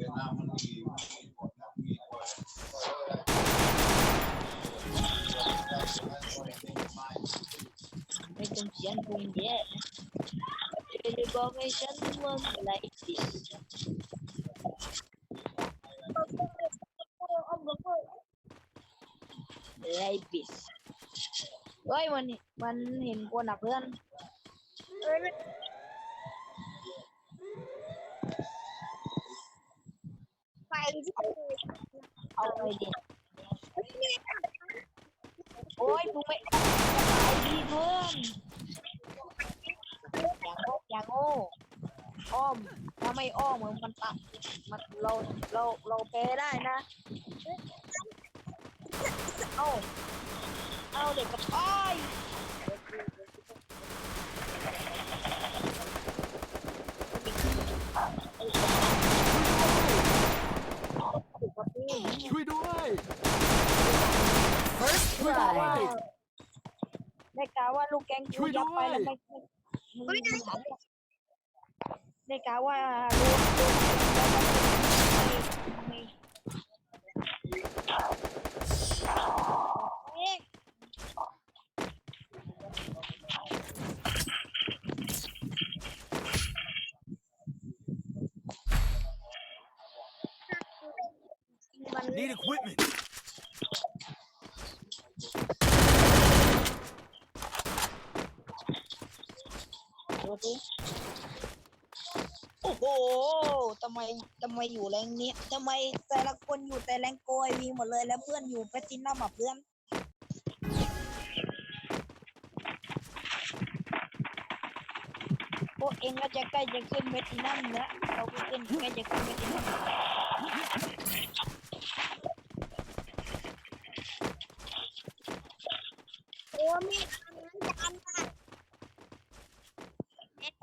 ไม่ต้องเขียนคงแย่เลยบอกให้ฉันว่าเมื่อไหรสิไรบิสเฮ้ยมันมันเห็นคนอะเพื่อน ไปที่ เอาไปดิโอ้ยมึงไม่สบาดีเพื่อนอย่างโง่อย่างโง่อ้อมถ้าไม่อ้อมมันมันตัดมันเราเราเราแพ้ได้นะ เอาเอาเด็กกับอ้อย กาว่ได้กล่าวว่าลูกแกงกูยัดไปแล้วไม่ไม่ด้กาว่าลูกไม่มัน equipment. สิโอ้โหทำไมทำไมอยู่แรงนี้ทำไมแต่ละคนอยู่แต่แรงโกยวีหมดเลย แล้วเพื่อนอยู่แพตินัมอะเพื่อนพวกเองก็จะใกล้จะขึ้นแพตินัมแล้วเราก็ขึ้นใกล้จะขึ้นแพตินัมโอ้มีอันนั้นจานค่ะ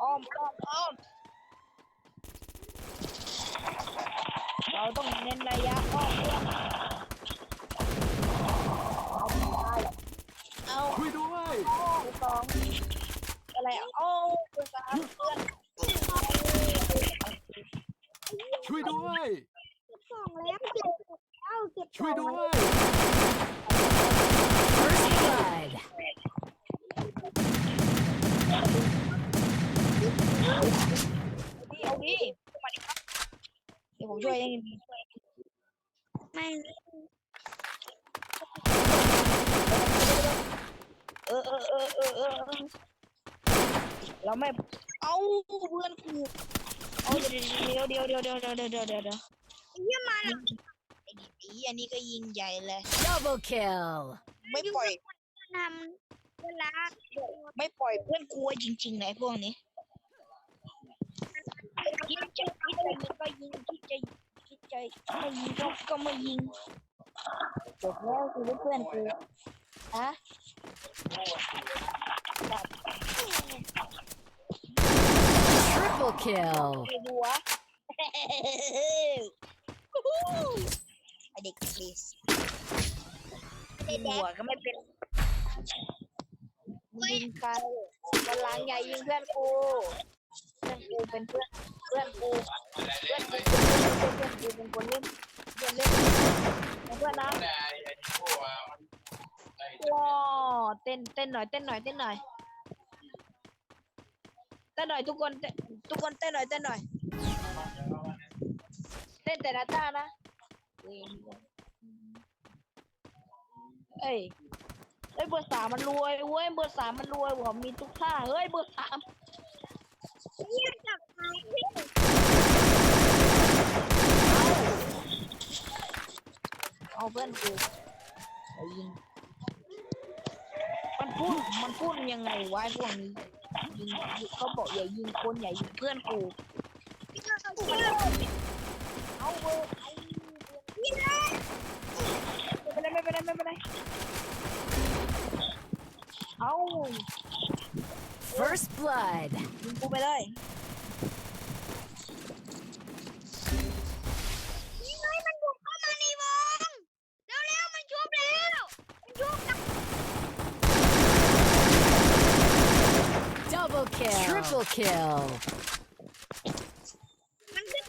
อ้อ มอ้อมอ้อมเราต้องเน้นระยะอ้อมเพื่อนเอาไปเอาช่วยด้วยเอาสองอะไรอะเอาเพื่อนสามเพื่อนช่วยด้วยสองแล้วเก็บแล้วเก็บช่วยด้วย First blood. เอาดิเอาดิมาดิครับเดี๋ยวผม ช่วยเองไม่ เออเออเออเออเออเราไม่ เอาเพื่อนกูเอาเดี๋ยวเดี๋ยวเดี๋ยวเดี๋ยวเดี๋ยวเดี๋ยวเดี๋ยวเดี๋ยวเดี๋ยวเยี่ยมมาไอ้นี่ไอ้อันนี้ก็ยิงใหญ่เลย Double kill. ไม่ปล่อยทำเวลาไม่ปล่อยเพื่อนกลัวจริงๆเลยพวกนี้คิดจะ จะยิงก็ยิงคิดจะคิดจะไม่ยิงก็ก็ไม่ยิงจบแล้วคือเพื่อนกูฮะ Triple kill. ไอ้บัวไอเด็กดิสไอบัวก็ไม่เป็นยิงใครวันหลังใหญ่ยิงเพื่อนกูเพื่อนกูเป็นเพื่อน เพื่อนกูเพื่อนกูเพื่อนกูเป็นคนเล่นเพื่อนเล่นเพื่อนนะว้าเต้นเต้นหน่อยเต้นหน่อยเต้นหน่อยเต้นหน่อยทุกคนเต้นทุกคนเต้นหน่อยเต้นหน่อยเต้นแต่ละท่านะเอ้ยเอ้ยเบอร์สามมันรวยเว้ยเบอร์สามมันรวยผมมีทุกท่าเฮ้ยเบอร์สาม เอาเพื่อนกูเอายิง มันพูด มันพูดยังไงวะพวกนี้ ยิงเขาบอกอย่ายิงคนอย่ายิงเพื่อนกูเอาเอาเบอร์ไอ้พี่นะไม่เป็นไรไม่เป็นไรไม่เป็นไรเอา First blood. ยิงกูไปเลยนี่ไงมันบุกเข้ามาในวงแล้วแล้วมันชุบแล้ว มันชุบ Double kill. Triple kill. มันขึ้น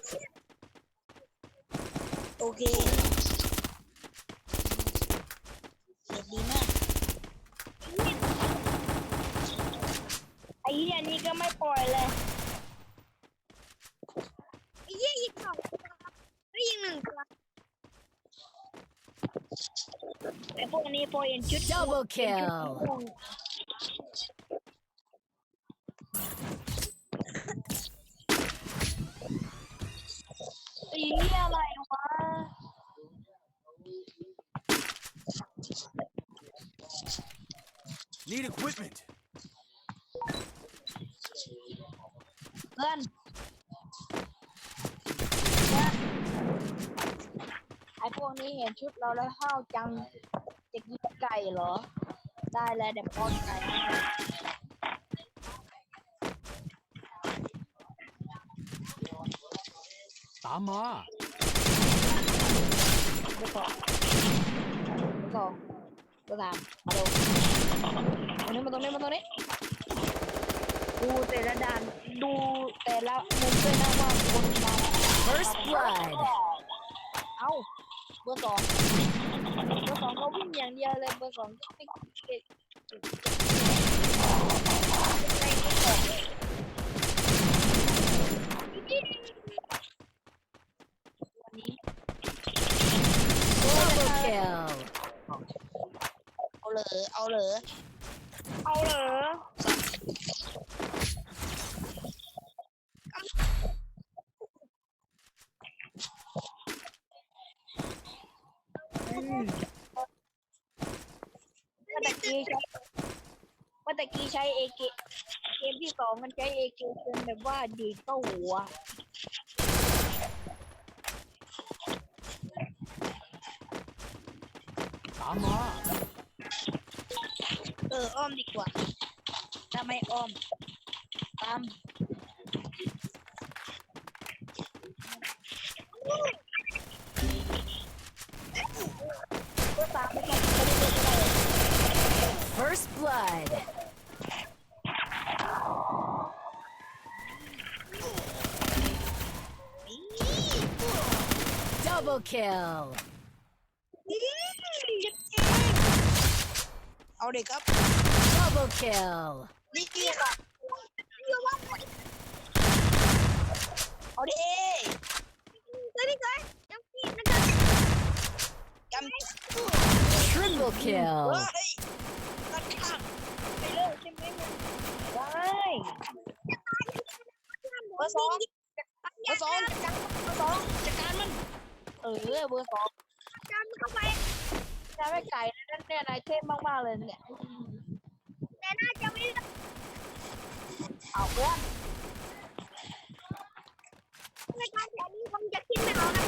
เคเด็ดดีมาก ไอ้เหี้ยนี่ก็ไม่ปล่อยเลยไอ้เหี้ยยิงสองตัวแล้วยิงหนึ่งตัวไอ้พวกนี้พอเห็นชุด Double kill. ไอ้เหี้ยอะไรวะ Need equipment. พื่อนเพื่อนไอ้พวกนี้เห็นชุดเราแล้วห้าวจังจะกินไก่เหรอ ได้เลยเดี๋ยวป้อนไก่ให้ตามมาเบอร์สองเบอร์สองเบอร์สามมาดูตรงนี้มาตรงนี้มาตรงนี้ดูแต่ละด่าน ดูแต่ละมุมด้วยนะว่าคนมา First blood. เอ้าเบอร์สองเบอร์สองเขาวิ่งอย่างเดียวเลยเบอร์สองไม่เก่งวันนี้ Double kill. เอาเลยเอาเลยเอาเหรอ อืมเมื่อตะ กี้ใช้เมื่อตะกี้ใช้เอเกเกมที่สองมันใช้เอเกจนแบบว่าดีดเข้าหัว ตามมาเอออ้อมดีกว่าถ้าไม่อ้อม ตามก็ตามไม่ต้องไม่ได้เล่นก็ได้ First blood. Double kill. เอาเด็กครับ Double kill. นี่เกียร์ครับเดี๋ยวว่าเอาดิเฮ้ยพี่เกยยังพี่นะครับจำ Triple เฮ้ kill. ยตัดขาด ไปเลิกใช่ไหมมันได้ เบอร์สองเบอร์สองจัดการเบอร์สองจัดการมัน เออเบอร์สองจัดมันเข้าไปนายไม่ไก่นะนั่นเนี่ยนายเทพมากๆเลยเนี่ยแต่น่าจะไม่ได้เอาเพื่อนในการแถวนี้ผมจะคิดไม่เอานะ